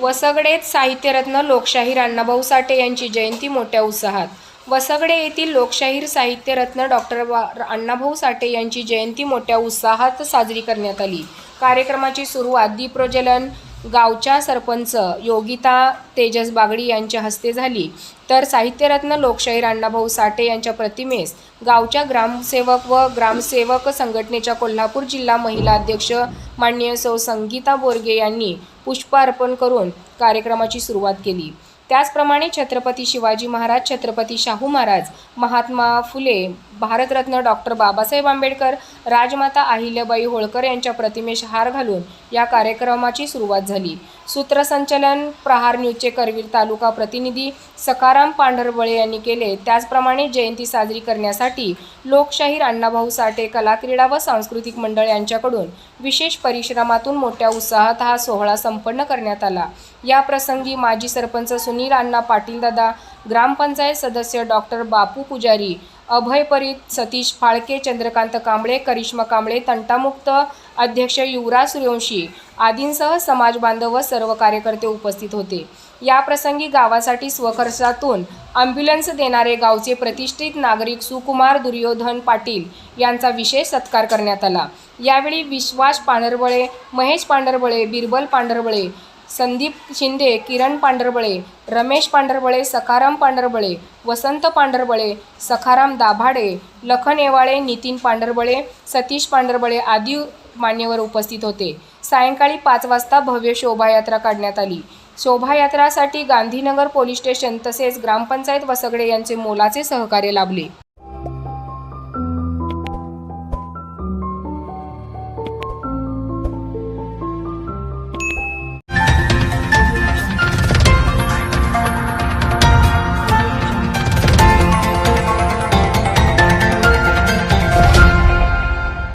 वसगडेत साहित्यरत्न लोकशाहीर अण्णाभाऊ साठे यांची जयंती मोठ्या उत्साहात. वसगडे येथील लोकशाहीर साहित्यरत्न डॉक्टर अण्णाभाऊ साठे यांची जयंती मोठ्या उत्साहात साजरी करण्यात आली. कार्यक्रमाची सुरुवात दीपप्रज्वलन गावच्या सरपंच योगिता तेजस बागडी यांच्या हस्ते झाली. तर साहित्यरत्न लोकशाहीर अण्णाभाऊ साठे यांच्या प्रतिमेस गावच्या ग्रामसेवक व ग्रामसेवक संघटनेच्या कोल्हापूर जिल्हा महिला अध्यक्ष माननीय सौ संगीता बोरगे यांनी पुष्प अर्पण करून कार्यक्रमाची सुरुवात केली. त्याचप्रमाणे छत्रपती शिवाजी महाराज छत्रपती शाहू महाराज महात्मा फुले भारतरत्न डॉक्टर बाबासाहेब आंबेडकर राजमाता अहिल्याबाई होळकर यांच्या प्रतिमेस हार घालून या कार्यक्रमाची सुरुवात झाली. सूत्रसंचलन प्रहार न्यूजचे करवीर तालुका प्रतिनिधी सकाराम पांढरबळे यांनी केले. त्याचप्रमाणे जयंती साजरी करण्यासाठी लोकशाहीर अण्णाभाऊ साठे कला क्रीडा व सांस्कृतिक मंडळ यांच्याकडून विशेष परिश्रमातून मोठ्या उत्साहात हा सोहळा संपन्न करण्यात आला. या प्रसंगी माजी सरपंच सुनील अण्णा पाटीलदादा ग्रामपंचायत सदस्य डॉक्टर बापू पुजारी अभय परीत सतीश फाळके चंद्रकांत कांबळे करिश्मा कांबळे तंटामुक्त अध्यक्ष युवराज सूर्यवंशी आदींसह समाज बांधव व सर्व कार्यकर्ते उपस्थित होते. याप्रसंगी गावासाठी स्वखर्चातून ॲम्ब्युलन्स देणारे गावचे प्रतिष्ठित नागरिक सुकुमार दुर्योधन पाटील यांचा विशेष सत्कार करण्यात आला. यावेळी विश्वास पांढरबळे महेश पांढरबळे बिरबल पांढरबळे संदीप शिंदे किरण पांढरबळे रमेश पांढरबळे सखाराम पांढरबळे वसंत पांढरबळे सखाराम दाभाडे लखन येवाळे नितीन पांढरबळे सतीश पांढरबळे आदी मान्यवर उपस्थित होते. सायंकाळी पाच वाजता भव्य शोभायात्रा काढण्यात आली. शोभायात्रासाठी गांधीनगर पोलीस स्टेशन तसेच ग्रामपंचायत वसगडे यांचे मोलाचे सहकार्य लाभले.